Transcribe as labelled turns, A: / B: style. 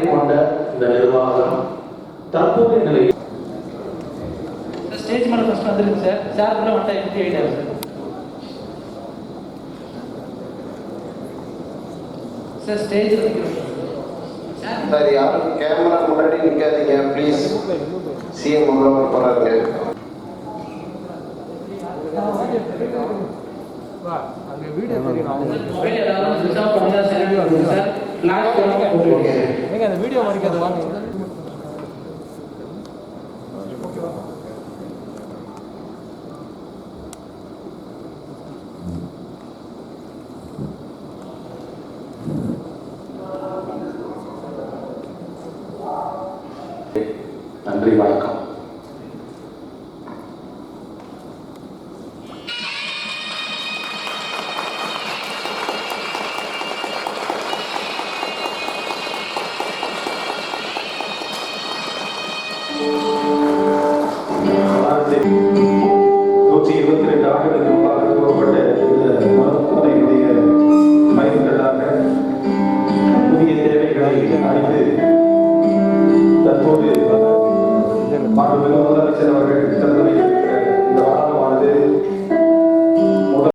A: அக்கறை கொண்ட இந்த நிர்வாகம் தற்போதைய நிலையில்
B: ஸ்டேஜ் மேலே ஃபர்ஸ்ட் வந்துருக்கு சார். சார் கூட வந்துட்டா எம்டி ஆகிட்டாரு sir. Sir stage sir.
C: Sir யாரும் கேமரா முன்னாடி நிக்காதீங்க ப்ளீஸ் சிஎம் உள்ள வர போறாருங்க
B: மொபைல் நாங்கள் ஸ்விட்ச் ஆஃப்
D: அந்த வீடியோ மறைக்காத வாங்க.
A: நன்றி வணக்கம். Ну Тут ну і